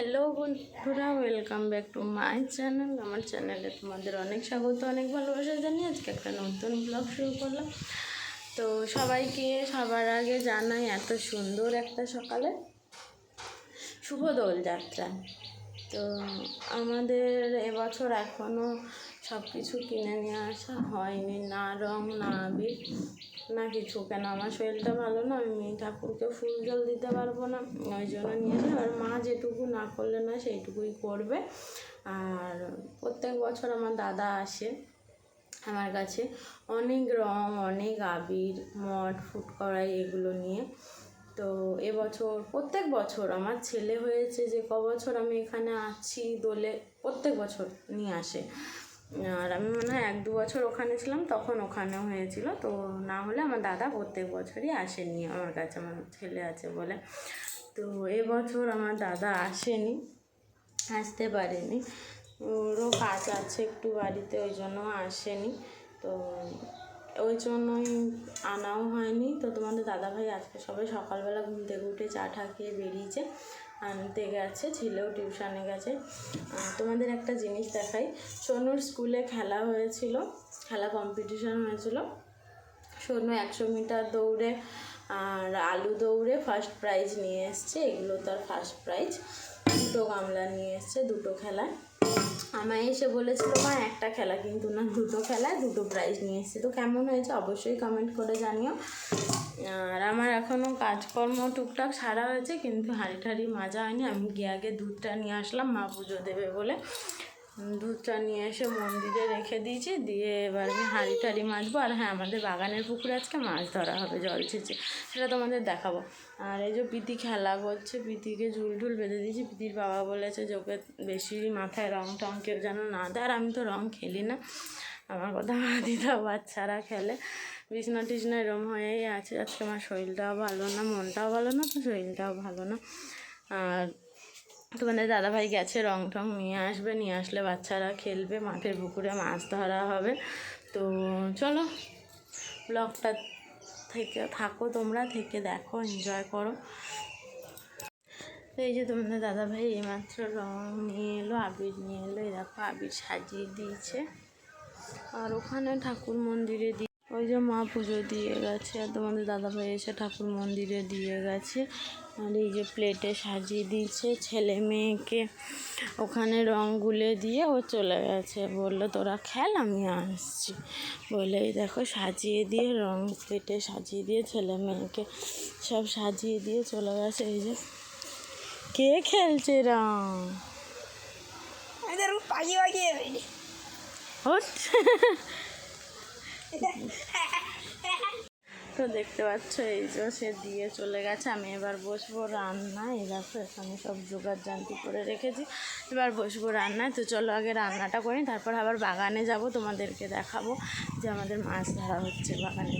Hello বন্ধুরা welcome back to my channel আমার চ্যানেলে তোমাদের অনেক স্বাগত, অনেক ভালোবাসা জানিয়ে আজকে একটা নতুন ব্লগ শুরু করলাম। তো সবাইকে সবার আগে জানাই এত সুন্দর একটা সকালে শুভ দোলযাত্রা। তো আমাদের এবছর এখনও সব কিছু কিনে নিয়ে আসা হয়নি, না রং, না আবির, না কিছু। কেন? আমার শরীরটা ভালো না, আমি ঠাকুরকে ফুল জল দিতে পারব না, ওই জন্য নিয়ে আসি আর মা যেটুকু না করলে না সেইটুকুই করবে। আর প্রত্যেক বছর আমার দাদা আসে আমার কাছে, অনেক রং, অনেক আবির মঠ ফুট কড়াই এগুলো নিয়ে। তো এবছর প্রত্যেক বছর আমার ছেলে হয়েছে যে ক বছর আমি এখানে আছি দোলে প্রত্যেক বছর নিয়ে আসে। আর আমি মনে হয় এক দু বছর ওখানে ছিলাম, তখন ওখানেও হয়েছিল। তো না হলে আমার দাদা প্রত্যেক বছরই আসেনি, আমার কাছে আমার ছেলে আছে বলে। তো এবছর আমার দাদা আসেনি, আসতে পারেনি। ওরও কাজ আছে একটু বাড়িতে, ওই জন্য আসেনি। তো ওই জন্যই আনাও হয়নি। তো তোমাদের দাদাভাই আজকে সবাই সকালবেলা ঘুম থেকে উঠে চা ঠা খেয়ে বেরিয়েছে, আনতে গেছে, ছেলেও টিউশনে গেছে। তোমাদের একটা জিনিস দেখাই। সোনুর স্কুলে খেলা হয়েছিল, খেলা কম্পিটিশন হয়েছিল। সোনু একশো মিটার দৌড়ে আর আলু দৌড়ে ফার্স্ট প্রাইজ নিয়ে এসছে, এগুলো তার ফার্স্ট প্রাইজ দুটো গামলা নিয়ে এসছে, দুটো খেলায় আমায় এসে বলেছিল, মা, একটা খেলা কিন্তু না, দুটো খেলায় দুটো প্রাইজ নিয়ে এসেছি। তো কেমন হয়েছে অবশ্যই কমেন্ট করে জানিও। আর আমার এখনও কাজকর্ম টুকটাক সারা হয়েছে, কিন্তু হাঁড়ি ঠাড়ি মাজা হয়নি। আমি গিয়ে আগে দুধটা নিয়ে আসলাম, মা পুজো দেবে বলে। দুধটা নিয়ে এসে মন্দিরে রেখে দিয়েছি। দিয়ে এবার আমি হাঁড়ি টাড়ি মাজবো। আর হ্যাঁ আমাদের বাগানের পুকুরে আজকে মাছ ধরা হবে, জল ছেঁচে। সেটা তোমাদের দেখাবো। আর এই যে পিতি খেলা করছে পিতিকে ঝুল ঝুল বেঁধে দিয়েছি। পিতির বাবা বলেছে যে ওকে বেশি মাথায় রং টং কেউ যেন না দেয়। আর আমি তো রং খেলি না। আমার কথা দাও বাচ্চারা খেলে। বিছনা টিছনা এরম হয়েই আছে। আজকে আমার শরীরটাও ভালো না, মনটাও ভালো না, তো শরীরটাও ভালো না। আর তোমাদের দাদাভাই গেছে রং টং নিয়ে আসবে, নিয়ে আসলে বাচ্চারা খেলবে, মাঠের পুকুরে মাছ ধরা হবে। তো চলো, ব্লগটা থেকে থাকো তোমরা, থেকে দেখো এনজয় করো। এই যে তোমাদের দাদাভাই এইমাত্র রং নিয়ে এলো, আবির নিয়ে এলো দেখো আবির সাজিয়ে দিয়েছে। আর ওখানে ঠাকুর মন্দিরে ওই যে মা পুজো দিয়ে গেছে আর তোমাদের দাদাভাই এসে ঠাকুর মন্দিরে দিয়ে গেছে। আর এই যে প্লেটে সাজিয়ে দিয়েছে ছেলে মেয়েকে। ওখানে রং গুলে দিয়ে ও চলে গেছে। বলল তোরা খেল আমি আসছি। বলে এই দেখো সাজিয়ে দিয়ে রং প্লেটে সাজিয়ে দিয়ে ছেলে মেয়েকে সব সাজিয়ে দিয়ে চলে গেছে। এই যে কে খেলছে রং? পাখি পাখি হচ্ছে। তো দেখতে পাচ্ছ, এই তো সে দিয়ে চলে গেছে। আমি এবার বসবো রান্না এই দেখো, এখানে সব জোগাড় জানতি করে রেখেছি। এবার বসবো রান্নায়। তো চলো আগে রান্নাটা করি, তারপর আবার বাগানে যাব। তোমাদেরকে দেখাবো যে আমাদের মাছ ধরা হচ্ছে বাগানে।